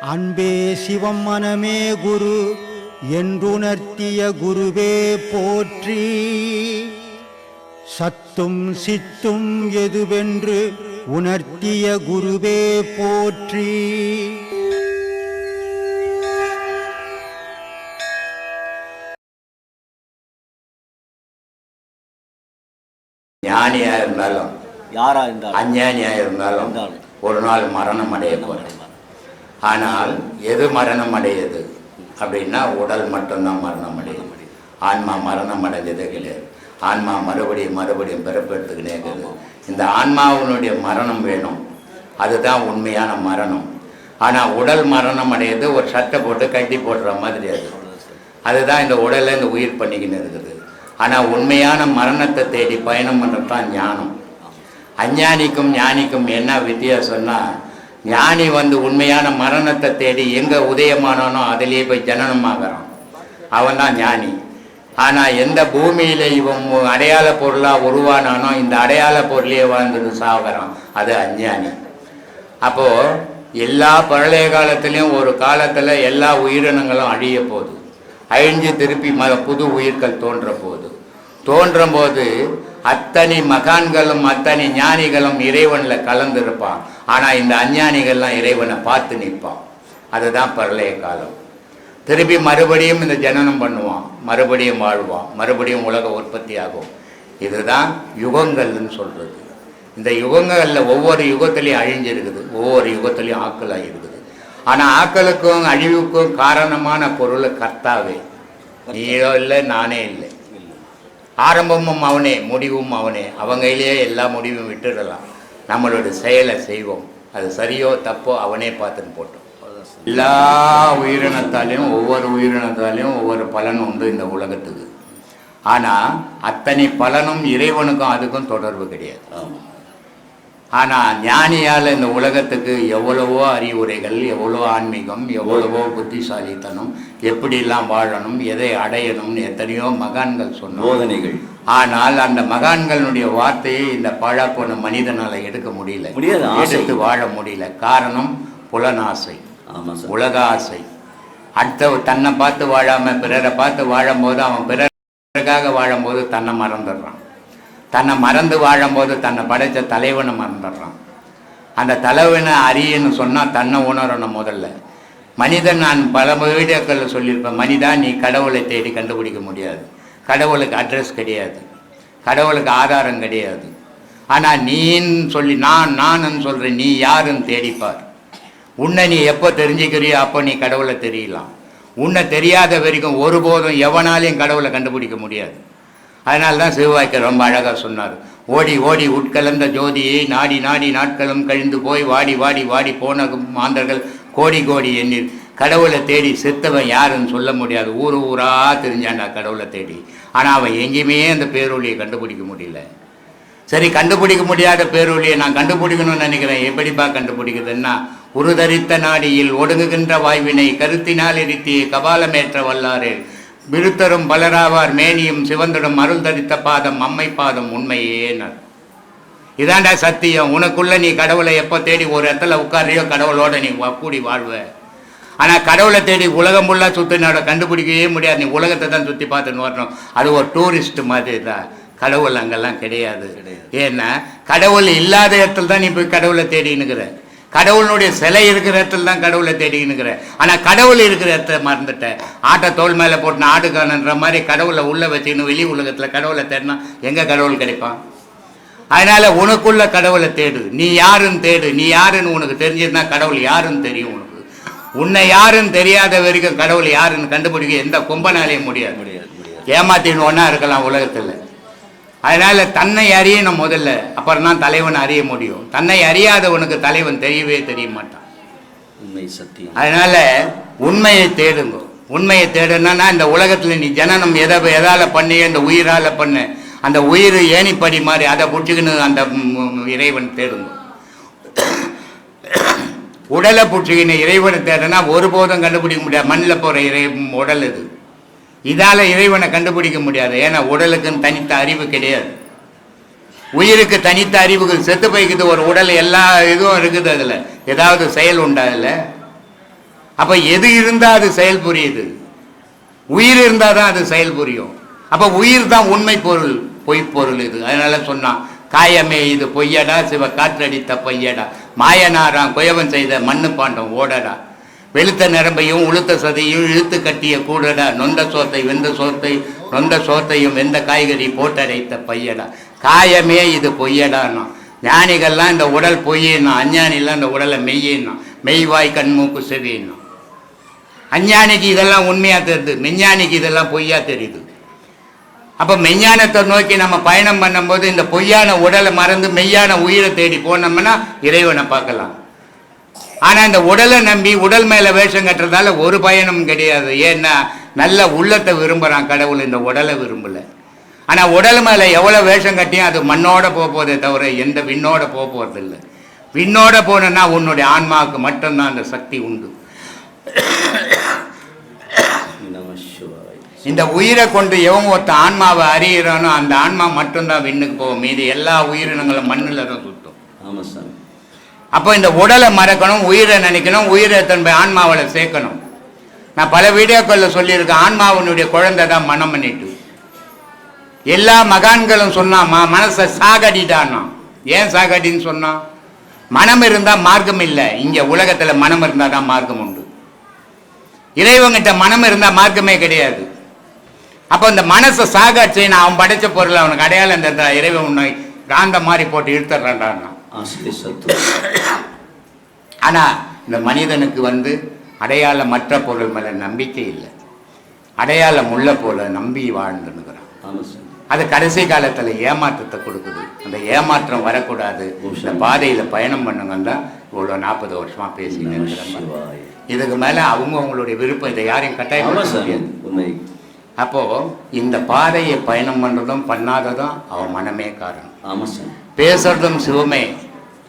அன்பே சிவம் மனமே குரு என்றுணர்த்திய குருவே போற்றி. சத்தும் சித்தும் எதுவென்று உணர்த்திய குருவே போற்றி. ஞானியா இருந்தாலும் யாரா இருந்தாலும் அஞ்ஞானியா இருந்தாலும். ஒரு நாள் மரணம் அடைய போறேன். ஆனால் எது மரணம் அடையுது? அப்படின்னா உடல் மட்டும்தான் மரணம் அடையுது ஆன்மா மரணம் அடைஞ்சதே கிடையாது. ஆன்மா மறுபடியும் மறுபடியும் பிறப்பெடுத்துக்கினே இருக்குது. இந்த ஆன்மாவினுடைய மரணம் வேணும். அதுதான் உண்மையான மரணம். ஆனால் உடல் மரணம் அடையுது ஒரு சட்டை போட்டு கட்டி போடுற மாதிரி அது. அதுதான் இந்த உடலை இந்த உயிர் பண்ணிக்கின்னு இருக்குது. ஆனால் உண்மையான மரணத்தை தேடி பயணம் பண்ணுறது தான் ஞானம். அஞ்ஞானிக்கும் ஞானிக்கும் என்ன வித்தியாசம்னா ஞானி வந்து உண்மையான மரணத்தை தேடி எங்கே உதயமானானோ அதிலேயே போய் ஜனனமாகறான். அவன் தான் ஞானி. ஆனால் எந்த பூமியில் இவன் அடையாள பொருளாக உருவானானோ இந்த அடையாள பொருளையே வாழ்ந்துட்டு சாகிறான் அது அஞ்ஞானி. அப்போது எல்லா பழைய காலத்துலேயும் ஒரு காலத்தில் எல்லா உயிரினங்களும் அழிய போகுது. அழிஞ்சு திருப்பி ம புது உயிர்கள் தோன்ற போகுது. தோன்றும் போது அத்தனை மகான்களும் அத்தனை ஞானிகளும் இறைவனில் கலந்துருப்பான். ஆனால் இந்த அஞ்ஞானிகள்லாம் இறைவனை பார்த்து நிற்பான். அதுதான் பரளைய காலம். திருப்பி மறுபடியும் இந்த ஜனனம் பண்ணுவான். மறுபடியும் வாழ்வான். மறுபடியும் உலக உற்பத்தி ஆகும். இதுதான் யுகங்கள்னு சொல்கிறது இந்த யுகங்களில் ஒவ்வொரு யுகத்துலேயும் அழிஞ்சிருக்குது. ஒவ்வொரு யுகத்துலேயும் ஆக்கலாக இருக்குது ஆனால் ஆக்களுக்கும் அழிவுக்கும் காரணமான பொருள் கர்த்தாவே. நீயோ இல்லை நானே இல்லை. ஆரம்பமும் அவனே முடிவும் அவனே. அவங்கையிலேயே எல்லா முடிவும் விட்டுடலாம். நம்மளோட செயலை செய்வோம். அது சரியோ தப்போ அவனே பார்த்துன்னு போட்டோம். எல்லா உயிரினத்தாலையும் ஒவ்வொரு உயிரினத்தாலையும் ஒவ்வொரு பலன் உண்டு இந்த உலகத்துக்கு. ஆனால் அத்தனை பலனும் இறைவனுக்கும் அதுக்கும் தொடர்பு கிடையாது. ஆனால் ஞானியால் இந்த உலகத்துக்கு எவ்வளவோ அறிவுரைகள் எவ்வளோ ஆன்மீகம் எவ்வளவோ புத்திசாலித்தனம் எப்படிலாம் வாழணும் எதை அடையணும்னு எத்தனையோ மகான்கள் சொன்னோம் போதனைகள். ஆனால் அந்த மகான்களுடைய வார்த்தையை இந்த பழப்போன மனிதனால எடுக்க முடியல. முடியாது. எடுத்து வாழ முடியல. காரணம் புலனாசை. உலக ஆசை அடுத்த தன்னை பார்த்து வாழாம பிறரை பார்த்து வாழும்போது அவன் பிறருக்காக வாழும்போது தன்னை மறந்துடுறான். தன்னை மறந்து வாழும்போது தன்னை படைச்ச தலைவனை மறந்துடுறான். அந்த தலைவனை அறியன்னு சொன்னால் தன்னை உணரணும் முதல்ல. மனிதன் நான் பல வீடியோக்களில் சொல்லியிருப்பேன் மனிதா நீ கடவுளை தேடி கண்டுபிடிக்க முடியாது. கடவுளுக்கு அட்ரஸ் கிடையாது. கடவுளுக்கு ஆதாரம் கிடையாது. ஆனால் நீன்னு சொல்லி நான் நானுன்னு சொல்கிறேன் நீ யாருன்னு தேடிப்பார். உன்னை நீ எப்போ தெரிஞ்சுக்கிறியோ அப்போ நீ கடவுளை தெரியலாம். உன்னை தெரியாத வரைக்கும் ஒருபோதும் எவனாலையும் கடவுளை கண்டுபிடிக்க முடியாது. அதனால தான் சிவவாய்க்கர் ரொம்ப அழகாக சொன்னார். ஓடி ஓடி உட்கலந்த ஜோதியை நாடி நாடி நாட்களும் கழிந்து போய் வாடி வாடி வாடி போன மாந்தர்கள் கோடி கோடி எண்ணில் கடவுளை தேடி செத்தவன் யாருன்னு சொல்ல முடியாது. ஊர் ஊரா தெரிஞ்சான்டா கடவுளை தேடி. ஆனால் அவன் எங்கேயுமே அந்த பேரொழியை கண்டுபிடிக்க முடியல. சரி கண்டுபிடிக்க முடியாத பேரொழியை நான் கண்டுபிடிக்கணும்னு நினைக்கிறேன். எப்படிப்பா கண்டுபிடிக்குதுன்னா உருதரித்த நாடியில் ஒடுங்குகின்ற வாய்வினை கருத்தினால் எரித்தி கபாலமேற்ற வல்லாரே. விருத்தரும் பலராவார் மேனியும் சிவந்திடும் அருள் தரித்த பாதம் அம்மை பாதம் உண்மையேனர் இதாண்டா சத்தியம். உனக்குள்ள நீ கடவுளை எப்போ தேடி ஒரு இடத்துல உட்காரையோ கடவுளோட நீ கூடி வாழ்வ. ஆனால் கடவுளை தேடி உலகம் ஃபுல்லாக சுற்றினோட கண்டுபிடிக்கவே முடியாது. நீ உலகத்தை தான் சுற்றி பார்த்துன்னு வரணும். அது ஒரு டூரிஸ்ட் மாதிரி தான். கடவுள் அங்கெல்லாம் கிடையாது. ஏன்னா கடவுள் இல்லாத இடத்துல தான் நீ போய் கடவுளை தேடினுக்கிற கடவுளுடைய சிலை இருக்கிற இடத்துல தான் கடவுளை தேடினுக்கிற ஆனால் கடவுள் இருக்கிற இடத்த மறந்துட்ட ஆட்டை தோல் மேலே போட்டு ஆடு காணுன்ற மாதிரி கடவுளை உள்ளே வச்சுக்கணும் வெளி உலகத்தில் கடவுளை தேடினா எங்கே கடவுள் கிடைப்பான்? அதனால உனக்குள்ள கடவுளை தேடு. நீ யாருன்னு தேடு. நீ யாருன்னு உனக்கு தெரிஞ்சிருந்தா கடவுள் யாருன்னு தெரியும் உனக்கு. உன்னை யாருன்னு தெரியாத வரைக்கும் கடவுள் யாருன்னு கண்டுபிடிக்க எந்த கும்பனாலையும் முடியாது. முடியாது ஏமாத்தின்னு ஒன்றா இருக்கலாம் உலகத்தில். அதனால தன்னை அறியணும் முதல்ல. அப்புறம் தான் தலைவன் அறிய முடியும். தன்னை அறியாதவனுக்கு தலைவன் தெரியவே தெரிய மாட்டான். உண்மை சத்தியம். அதனால உண்மையை தேடுங்க. உண்மையை தேடுனா இந்த உலகத்துல நீ ஜனனம் எதை எதால பண்ணி இந்த உயிரால பண்ண. அந்த உயிர் ஏணிப்படி மாதிரி அதை பிடிச்சிக்கின்னு அந்த இறைவன் தேடுங்க. உடலை பிடிச்சிக்கின்னு இறைவனை தேடுனா ஒருபோதும் கண்டுபிடிக்க முடியாது. மண்ணில் போகிற இறை உடல் இது. இதால இறைவனை கண்டுபிடிக்க முடியாது. ஏன்னா உடலுக்குன்னு தனித்த அறிவு கிடையாது. உயிருக்கு தனித்த அறிவுகள் செத்து போய்க்குது. ஒரு உடல் எல்லா இதுவும் இருக்குது அதில். ஏதாவது செயல் உண்டா அதில்? அப்போ எது இருந்தால் அது செயல் புரியுது? உயிர் இருந்தால் தான் அது செயல் புரியும். அப்போ உயிர் தான் உண்மை பொருள் பொய் பொருள் இது. அதனால சொன்னான் காயமே இது பொய்யடா சிவ காற்றடித்த பொய்யடா. மாயனாராம் குயவன் செய்த மண்ணு பாண்டம் ஓடடா. வெளுத்த நரம்பையும் உளுத்த சதையும் இழுத்து கட்டிய கூடடா நொந்த சோத்தை வெந்த சோத்தை நொந்த சோத்தையும் வெந்த காய்கறி போட்டடைத்த பையடா. காயமே இது பொய்யடானா. ஞானிகள்லாம் இந்த உடல் பொய்யினா? அஞ்ஞானிலாம் இந்த உடலை மெய்யினா? மெய்வாய் கண்மூக்கு செவியினா? அஞ்ஞானிக்கு இதெல்லாம் உண்மையாக தெரியுது. மெஞ்ஞானிக்கு இதெல்லாம் பொய்யா தெரியுது. அப்போ மெஞ்ஞானத்தை நோக்கி நம்ம பயணம் பண்ணும்போது இந்த பொய்யான உடலை மறந்து மெய்யான உயிரை தேடி போனோம்னா இறைவனை பார்க்கலாம். ஆனா இந்த உடலை நம்பி உடல் மேல வேஷம் கட்டுறதால ஒரு பயனும் கிடையாது. ஏன்னா நல்ல உள்ளத்தை விரும்புறான் கடவுள் இந்த உடலை விரும்பல. ஆனா உடல் மேல எவ்வளவு வேஷம் கட்டியும் அது மண்ணோட போக போதே தவிர எந்த விண்ணோட போக போறது இல்லை விண்ணோட போனேன்னா உன்னுடைய ஆன்மாவுக்கு மட்டும்தான் அந்த சக்தி உண்டு. இந்த உயிரை கொண்டு எவன் ஒருத்த ஆன்மாவை அறியிறானோ அந்த ஆன்மா மட்டும்தான் விண்ணுக்கு போகும். மீதி எல்லா உயிரினங்களும் மண்ணில் தான் சுத்தும். ஆமாம் சாமி. அப்போ இந்த உடலை மறக்கணும் உயிரை நினைக்கணும் உயிரை தன்னுடைய ஆன்மாவில் சேர்க்கணும். நான் பல வீடியோக்களில் சொல்லியிருக்கேன் ஆன்மாவினுடைய குழந்தை தான் மனம் பண்ணிட்டு எல்லா மகான்களும் சொன்னாமா மனசை சாகடிட்டானா ஏன் சாகடின்னு சொன்னான்? மனம் இருந்தால் மார்க்கம் இல்லை. இங்கே உலகத்தில் மனம் இருந்தால் தான் மார்க்கம் உண்டு. இறைவங்கிட்ட மனம் இருந்தால் மார்க்கமே கிடையாது. அப்போ இந்த மனசை சாகாட்சி நான் அவன் படைச்ச பொருள் அவனுக்கு அடையாளம் தந்தா இறைவன் உன்னை காந்த மாதிரி போட்டு இழுத்துறான்டான் ஆசிரியர் சத்து ஆனா இந்த மனிதனுக்கு வந்து அடையாளமற்ற பொருள் மேல நம்பிக்கை இல்லை. அடையாளம் உள்ள போல நம்பி வாழ்ந்துனுக்குறான் அது கடைசி காலத்துல ஏமாற்றத்தை கொடுக்குது. அந்த ஏமாற்றம் வரக்கூடாது. இந்த பாதையில பயணம் பண்ணுங்கன்னு தான் இவ்வளோ நாற்பது வருஷமா பேசிட்டு நம இருக்கிறேன் சிவாய். இதுக்கு மேல அவங்க அவங்களுடைய விருப்பம் இதை யாரையும் ஆமாம் கட்டாயப்படுத்த சாமி முடியாது உண்மை அப்போ இந்த பாதையை பயணம் பண்றதும் பண்ணாததும் அவன் மனமே காரணம். ஆமாம் சாமி பேசுறதும் சிவமே.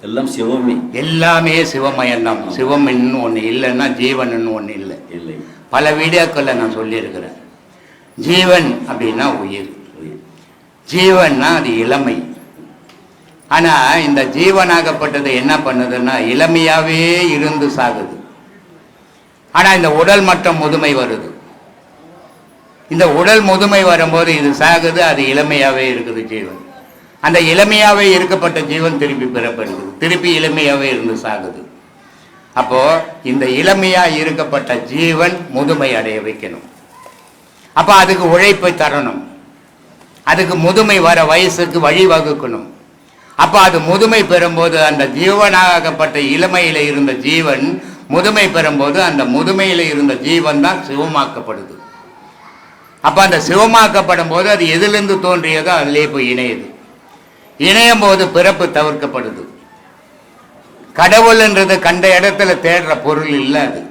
எல்லாம் சிவமே. எல்லாமே சிவமயம்தான் சிவம் இன்னும் ஒன்று இல்லைன்னா ஜீவன் இன்னும் ஒன்று இல்லை. இல்லை. பல வீடியோக்களில் நான் சொல்லியிருக்கிறேன். ஜீவன் அப்படின்னா உயிர். உயிர். ஜீவன்னா அது இளமை. ஆனால் இந்த ஜீவனாகப்பட்டது என்ன பண்ணுதுன்னா இளமையாகவே இருந்து சாகுது. ஆனால் இந்த உடல் மட்டும் முதுமை வருது. இந்த உடல் முதுமை வரும்போது இது சாகுது அது இளமையாகவே இருக்குது ஜீவன். அந்த இளமையாகவே இருக்கப்பட்ட ஜீவன் திருப்பி பெறப்படுகிறது. திருப்பி இளமையாகவே இருந்து சாகுது. அப்போது இந்த இளமையாக இருக்கப்பட்ட ஜீவன் முதுமை அடைய வைக்கணும். அப்போ அதுக்கு உழைப்பை தரணும். அதுக்கு முதுமை வர வயசுக்கு வழிவகுக்கணும். அப்போ அது முதுமை பெறும்போது அந்த ஜீவனாகப்பட்ட இளமையில் இருந்த ஜீவன் முதுமை பெறும்போது அந்த முதுமையில் இருந்த ஜீவன் தான் சிவமாக்கப்படுது. அப்போ அந்த சிவமாக்கப்படும் போது அது எதிலிருந்து தோன்றியதோ அதிலே போய் இணையுது. இணையும் போது பிறப்பு தவிர்க்கப்படுது. கடவுள்ன்றது கண்ட இடத்துல தேடுற பொருள் இல்லை அது.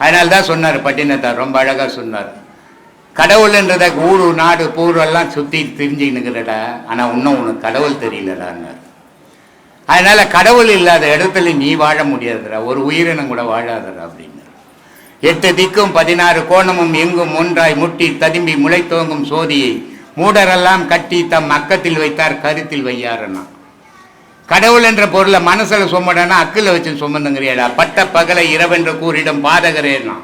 அதனால தான் சொன்னார் பட்டினத்தார் ரொம்ப அழகாக சொன்னார். கடவுள்ன்றத ஊரு நாடு பூர்வெல்லாம் சுற்றி தெரிஞ்சுன்னுக்கிறடா ஆனால் இன்னும் உனக்கு கடவுள் தெரியலடான்னார். அதனால கடவுள் இல்லாத இடத்துல நீ வாழ முடியாதுடா. ஒரு உயிரினம் கூட வாழாதடா அப்படின்னு. எட்டு திக்கும் பதினாறு கோணமும் எங்கும் ஒன்றாய் முட்டி ததும்பி முளைத்தோங்கும் சோதியை. மூடரெல்லாம் கட்டி தம் அக்கத்தில் வைத்தார் கருத்தில் வையாருன்னா கடவுள் என்ற பொருளை மனசில் சுமடனா அக்கில் வச்சு சுமந்துங்கிறியடா பட்ட பகலை இரவென்று கூறிடும் பாதகரேனா?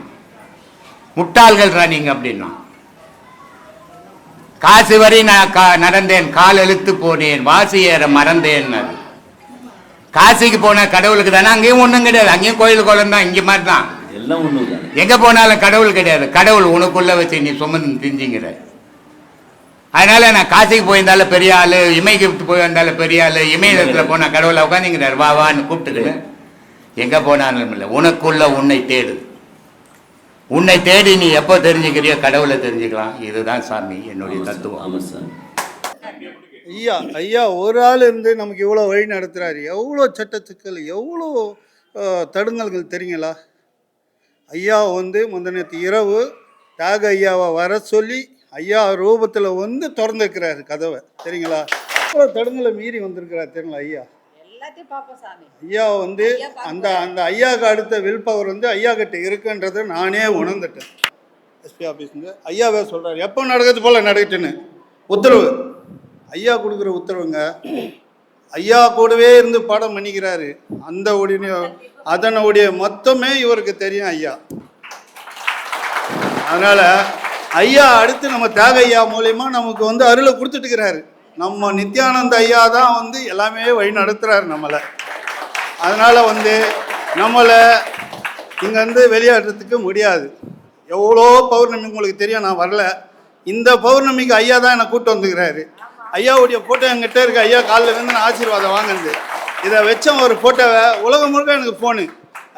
முட்டாள்கள்ரா நீங்க அப்படின்னா. காசு வரை நான் கா- நடந்தேன் கால் இழுத்து போனேன் வாசி ஏற மறந்தேன் காசிக்கு போன கடவுளுக்கு தானே அங்கேயும் ஒன்றும் கிடையாது. அங்கேயும் கோயில் குளம் தான் இங்கே மாதிரி தான் எல்லாம் ஒன்று தானே எங்க போனாலும் கடவுள் கிடையாது. கடவுள் உனக்குள்ள வச்சு நீ சுமந்து திஞ்சிங்கிற. அதனால நான் காசிக்கு போயிருந்தாலும் பெரிய ஆளு இமைக்கு போயிருந்தாலும் பெரிய ஆளு இமயத்துல போனா கடவுளை உட்காந்துங்கிறார். வா வான்னு கூப்பிட்டுக்கிட்டு எங்க போனாலும் இல்லை. உனக்குள்ள உன்னை தேடு. உன்னை தேடி நீ எப்போ தெரிஞ்சுக்கிறியோ கடவுளை தெரிஞ்சுக்கலாம். இதுதான் சாமி என்னுடைய தத்துவம். ஆமாம் சாமி ஐயா ஐயா ஒரு ஆள் இருந்து நமக்கு இவ்வளோ வழி நடத்துகிறாரு எவ்வளோ சட்டச்சிக்கல் எவ்வளோ தடுங்கல்கள் தெரியுங்களா? ஐயா வந்து முந்தினத்து இரவு தாக ஐயாவை வர சொல்லி ஐயா ரூபத்தில் வந்து திறந்துருக்கிறாரு கதவை. சரிங்களா? எவ்வளோ தடுங்களை மீறி வந்திருக்கிறார் தெரியுங்களா ஐயா? ஐயா வந்து அந்த அந்த ஐயாவுக்கு அடுத்த வில் பவர் வந்து ஐயா கிட்ட இருக்குன்றதை நானே உணர்ந்துட்டேன். எஸ்பி ஆஃபீஸ்லேருந்து ஐயாவே சொல்கிறார் எப்போ நடக்கிறது போல் நடக்கட்டுன்னு உத்தரவு. ஐயா கொடுக்குற உத்தரவுங்க ஐயா கூடவே இருந்து பாடம் பண்ணிக்கிறாரு. அந்த உடைய அதனுடைய மொத்தமே இவருக்கு தெரியும் ஐயா. அதனால ஐயா அடுத்து நம்ம தியாக ஐயா மூலயமா நமக்கு வந்து அருளை கொடுத்துட்டு இருக்கிறாரு நம்ம நித்யானந்த ஐயா தான் வந்து எல்லாமே வழி நடத்துறாரு நம்மளை. அதனால வந்து நம்மளை இங்கேருந்து வெளியேறதுக்கு முடியாது. எவ்வளோ பௌர்ணமி உங்களுக்கு தெரியும் நான் வரல. இந்த பௌர்ணமிக்கு ஐயா தான் என்னை கூப்பிட்டு வந்துக்கிறாரு. ஐயாவுடைய ஃபோட்டோ என்கிட்ட இருக்கு. ஐயா காலில் வந்து நான் ஆசீர்வாதம் வாங்குறது இதை வச்ச ஒரு ஃபோட்டோவை உலகம் முழுக்க எனக்கு ஃபோனு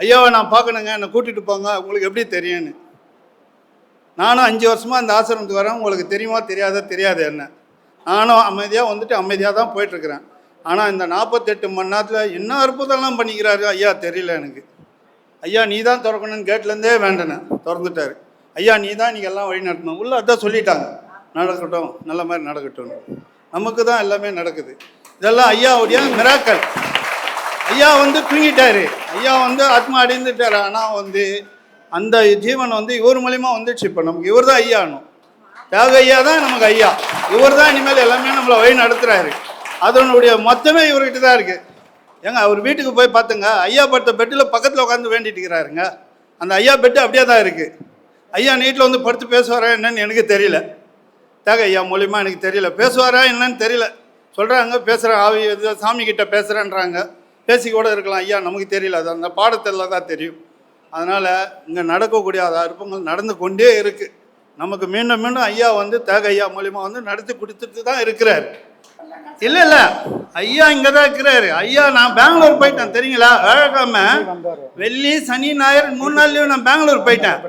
ஐயாவை நான் பார்க்கணுங்க. என்னை கூட்டிகிட்டு போங்க. உங்களுக்கு எப்படி தெரியும்னு. நானும் அஞ்சு வருஷமாக இந்த ஆசிரமத்துக்கு வரேன். உங்களுக்கு தெரியுமா தெரியாதா தெரியாது என்ன. நானும் அமைதியாக வந்துட்டு அமைதியாக தான் போயிட்டுருக்குறேன். ஆனால் இந்த நாற்பத்தெட்டு மணி நேரத்தில் என்ன அற்புதம்லாம் பண்ணிக்கிறாரு ஐயா தெரியல எனக்கு. ஐயா நீ தான் திறக்கணும்னு கேட்லேருந்தே வேண்டனேன். திறந்துட்டாரு. ஐயா நீ தான் நீங்கள் எல்லாம் வழி நடத்தணும். உள்ள அதான் சொல்லிட்டாங்க. நடக்கட்டும். நல்ல மாதிரி நடக்கட்டும் நமக்கு தான் எல்லாமே நடக்குது. இதெல்லாம் ஐயாவுடைய மிராக்கள். ஐயா வந்து தூங்கிட்டாரு. ஐயா வந்து ஆத்மா அடைந்துட்டாரு. ஆனால் வந்து அந்த ஜீவன் வந்து இவர் மூலியமாக வந்துடுச்சு இப்போ நமக்கு இவர் தான் ஐயானும் தியாக ஐயா தான் நமக்கு ஐயா. இவர் தான் இனிமேல் எல்லாமே நம்மளை வழி நடத்துகிறாரு அதனுடைய மொத்தமே இவர்கிட்ட தான் இருக்குது ஏங்க அவர் வீட்டுக்கு போய் பார்த்துங்க. ஐயா படுத்த பெட்டில் பக்கத்தில் உட்காந்து வேண்டிட்டு இருக்கிறாருங்க. அந்த ஐயா பெட்டு அப்படியே தான் இருக்குது ஐயா நீட்டில் வந்து படுத்து பேசுவாரா என்னன்னு எனக்கு தெரியல. தியாக ஐயா மூலியமா எனக்கு தெரியல. பேசுவாரா என்னன்னு தெரியல. சொல்கிறாங்க பேசுகிறேன் ஆவி சாமி கிட்ட பேசுகிறேன்றாங்க பேசி கூட இருக்கலாம். ஐயா நமக்கு தெரியல. அது அந்த பாடத்தில் தான் தெரியும். அதனால் இங்கே நடக்கக்கூடிய அது நடந்து கொண்டே இருக்குது நமக்கு மீண்டும் மீண்டும் ஐயா வந்து தேக ஐயா மூலியமா வந்து நடத்தி கொடுத்துட்டு தான் இருக்கிறாரு. இல்லை இல்லை. ஐயா இங்கே தான் இருக்கிறாரு. ஐயா நான் பெங்களூர் போயிட்டேன். தெரியுங்களா? வேழக்கிழமை வெள்ளி சனி ஞாயிறு மூணு நாள் லீவு நான் பெங்களூர் போயிட்டேன்.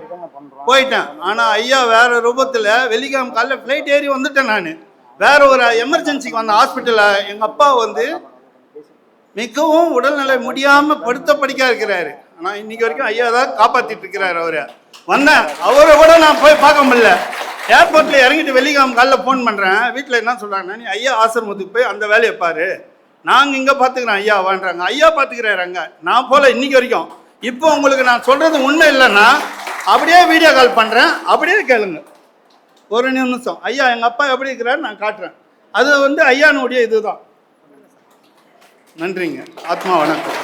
போயிட்டேன். ஆனால் ஐயா வேற ரூபத்தில் வெள்ளிக்கிழமை காலைல ஃப்ளைட் ஏறி வந்துட்டேன் நான். வேற ஒரு எமர்ஜென்சிக்கு வந்த ஹாஸ்பிட்டலில் எங்கள் அப்பா வந்து மிகவும் உடல்நிலை முடியாமல் படுத்த படிக்கா இருக்கிறாரு. ஆனால் இன்னைக்கு வரைக்கும் ஐயா தான் காப்பாற்றிட்டு இருக்கிறாரு அவரை. வந்தேன். அவரை கூட நான் போய் பார்க்க முடியல. ஏர்போர்ட்டில் இறங்கிட்டு வெள்ளிக்கிழமை காலைல ஃபோன் பண்ணுறேன் வீட்டில் என்ன சொல்கிறாங்கன்னா நீ ஐயா ஆசிரமத்துக்கு போய் அந்த வேலையை பாரு. நாங்கள் இங்கே பார்த்துக்கிறோம் ஐயா வான்றாங்க. ஐயா பார்த்துக்கிறாரு அங்கே. நான் போல இன்னைக்கு வரைக்கும். இப்போ உங்களுக்கு நான் சொல்கிறது உண்மை இல்லைன்னா அப்படியே வீடியோ கால் பண்ணுறேன் அப்படியே கேளுங்க. ஒரு நிமிஷம். ஐயா எங்கள் அப்பா எப்படி இருக்கிறாரு? நான் காட்டுறேன். அது வந்து ஐயானுடைய இதுதான். நன்றிங்க. ஆத்மா வணக்கம்.